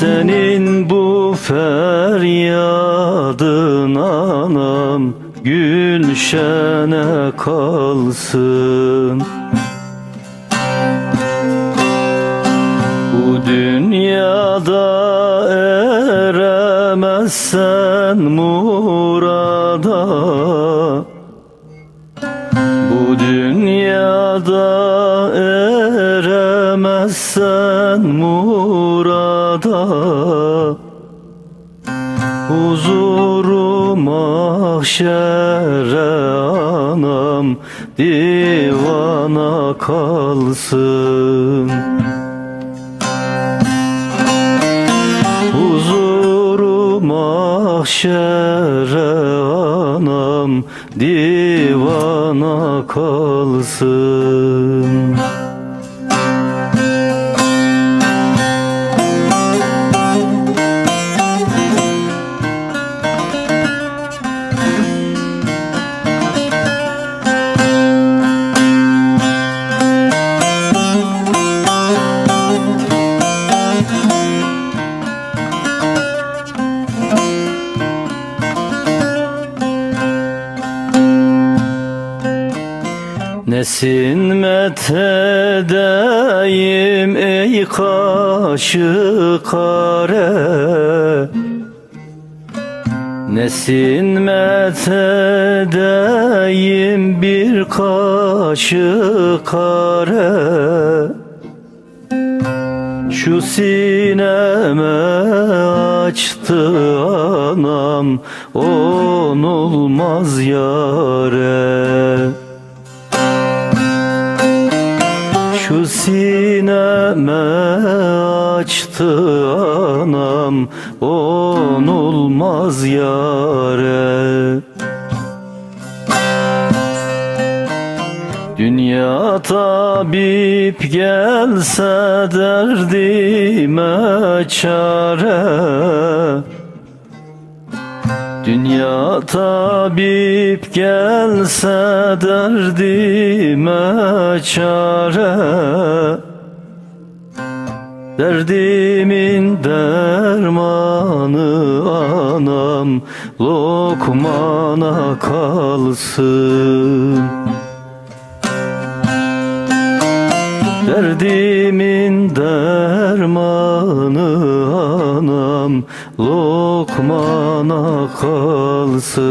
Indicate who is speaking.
Speaker 1: Senin bu feryadın anam Gülşene kalsın. Bu dünyada eremezsen murada murada Huzuru mahşere anam divana kalsın. Huzuru mahşere anam divana kalsın Nesin methedeyim ey kaşı kare? Nesin methedeyim bir kaşı kare? Şu sineme açtı anam onulmaz yare Şu sineme açtı anam onulmaz yare Dünya tabip gelse derdime çare Dünya tabip gelse derdime çare. Derdimin dermanı anam lokmana kalsın. Derdimin dermanı anam lokmana kalsın